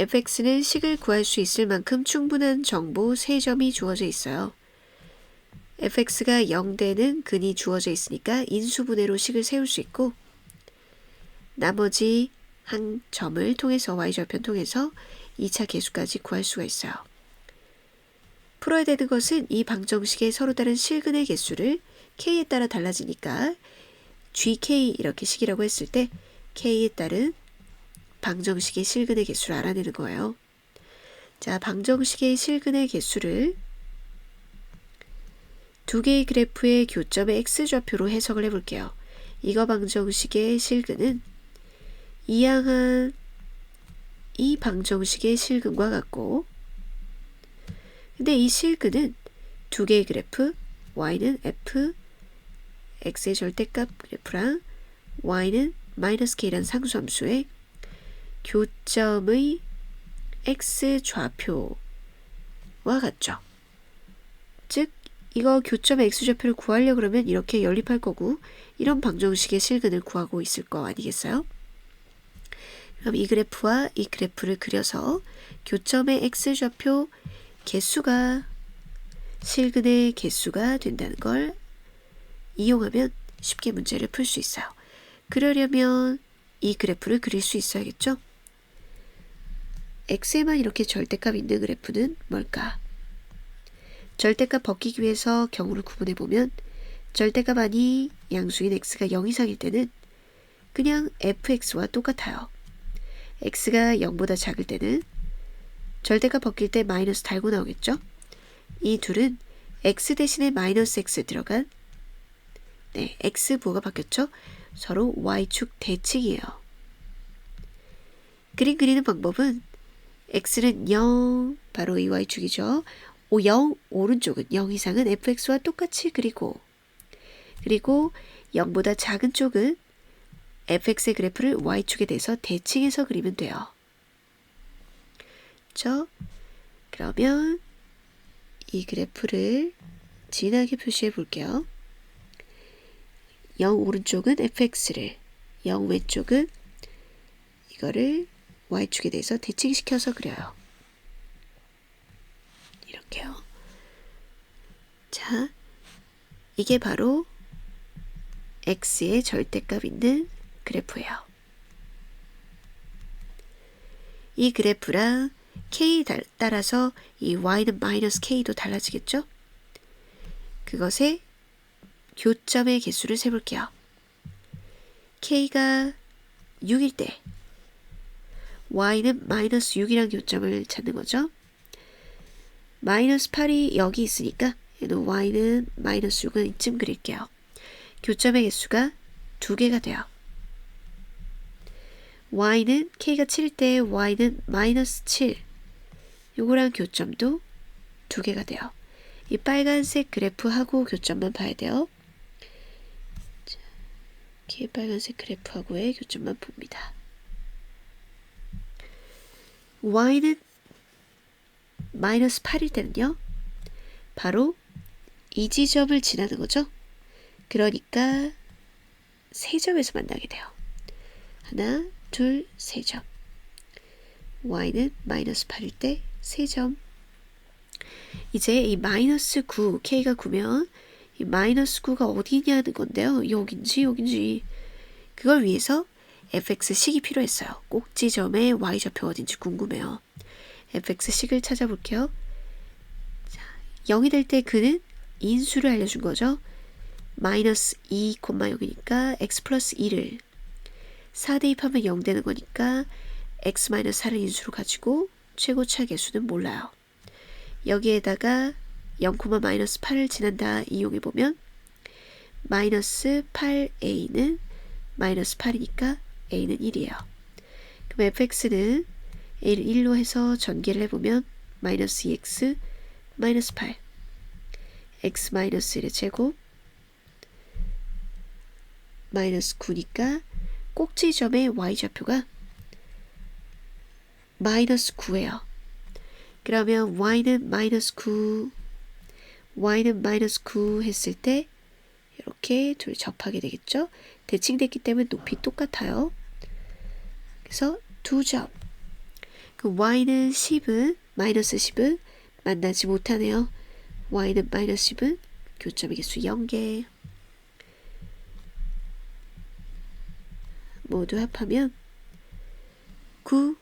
fx는 식을 구할 수 있을 만큼 충분한 정보 3점이 주어져 있어요. fx가 0되는 근이 주어져 있으니까 인수분해로 식을 세울 수 있고 나머지 한 점을 통해서 y절편 통해서 2차 계수까지 구할 수가 있어요. 풀어야 되는 것은 이 방정식의 서로 다른 실근의 개수를 k에 따라 달라지니까 gk 이렇게 식이라고 했을 때 k에 따른 방정식의 실근의 개수를 알아내는 거예요. 자, 방정식의 실근의 개수를 두 개의 그래프의 교점의 x좌표로 해석을 해볼게요. 이거 방정식의 실근은 이항한 이 방정식의 실근과 같고 근데 이 실근은 두 개의 그래프 y는 f x의 절대값 그래프랑 y는 마이너스 k라는 상수함수의 교점의 x 좌표와 같죠. 즉 이거 교점의 x 좌표를 구하려 그러면 이렇게 연립할 거고 이런 방정식의 실근을 구하고 있을 거 아니겠어요? 그럼 이 그래프와 이 그래프를 그려서 교점의 x 좌표 개수가 실근의 개수가 된다는 걸 이용하면 쉽게 문제를 풀 수 있어요. 그러려면 이 그래프를 그릴 수 있어야겠죠? X에만 이렇게 절대값 있는 그래프는 뭘까? 절대값 벗기기 위해서 경우를 구분해 보면 절대값 아니 양수인 x가 0 이상일 때는 그냥 fx와 똑같아요. x가 0보다 작을 때는 절대값 벗길 때 마이너스 달고 나오겠죠? 이 둘은 x 대신에 마이너스 x 들어간 네, x 부호가 바뀌었죠? 서로 y축 대칭이에요. 그림 그리는 방법은 x는 0, 바로 이 y축이죠. 오, 0, 오른쪽은 0 이상은 fx와 똑같이 그리고 그리고 0보다 작은 쪽은 fx의 그래프를 y축에 대해서 대칭해서 그리면 돼요. 그렇죠? 그러면 이 그래프를 진하게 표시해 볼게요. 0 오른쪽은 fx를 0 왼쪽은 이거를 y축에 대해서 대칭시켜서 그려요. 이렇게요. 자, 이게 바로 x의 절대값 있는 그래프예요. 이 그래프랑 k 따라서 이 y는 마이너스 k도 달라지겠죠? 그것의 교점의 개수를 세볼게요. k가 6일 때 y는 마이너스 6이란 교점을 찾는 거죠. 마이너스 8이 여기 있으니까 얘는 y는 마이너스 6은 이쯤 그릴게요. 교점의 개수가 두 개가 돼요. y는 k가 7일 때 y는 마이너스 7 요거랑 교점도 두 개가 돼요. 이 빨간색 그래프하고 교점만 봐야 돼요. 자, 이렇게 빨간색 그래프하고의 교점만 봅니다. Y는 마이너스 8일 때는요. 바로 이 지점을 지나는 거죠. 그러니까 세 점에서 만나게 돼요. 하나, 둘, 세 점. y는 마이너스 8일 때 3점. 이제 이 마이너스 9, k가 9면 이 마이너스 9가 어디냐는 건데요. 여긴지 여긴지. 그걸 위해서 fx식이 필요했어요. 꼭지점의 y좌표 어딘지 궁금해요. fx식을 찾아볼게요. 자, 0이 될 때 그는 인수를 알려준 거죠. 마이너스 2, 0이니까 x 플러스 2를 4 대입하면 0 되는 거니까 x 마이너스 4를 인수로 가지고 최고차 개수는 몰라요. 여기에다가 0, 마이너스 8을 지난다 이용해 보면 마이너스 8a는 마이너스 8이니까 a는 1이에요. 그럼 fx는 a를 1로 해서 전개를 해보면 마이너스 2x 마이너스 8 x 마이너스 1의 제곱 마이너스 9니까 꼭지점의 y좌표가 마이너스 9예요. 그러면 y는 마이너스 9, y는 마이너스 9 했을 때 이렇게 둘 접하게 되겠죠. 대칭됐기 때문에 높이 똑같아요. 그래서 두 점. 그 y는 10은 마이너스 10은 만나지 못하네요. y는 마이너스 10은 교점의 개수 0개. 모두 합하면 9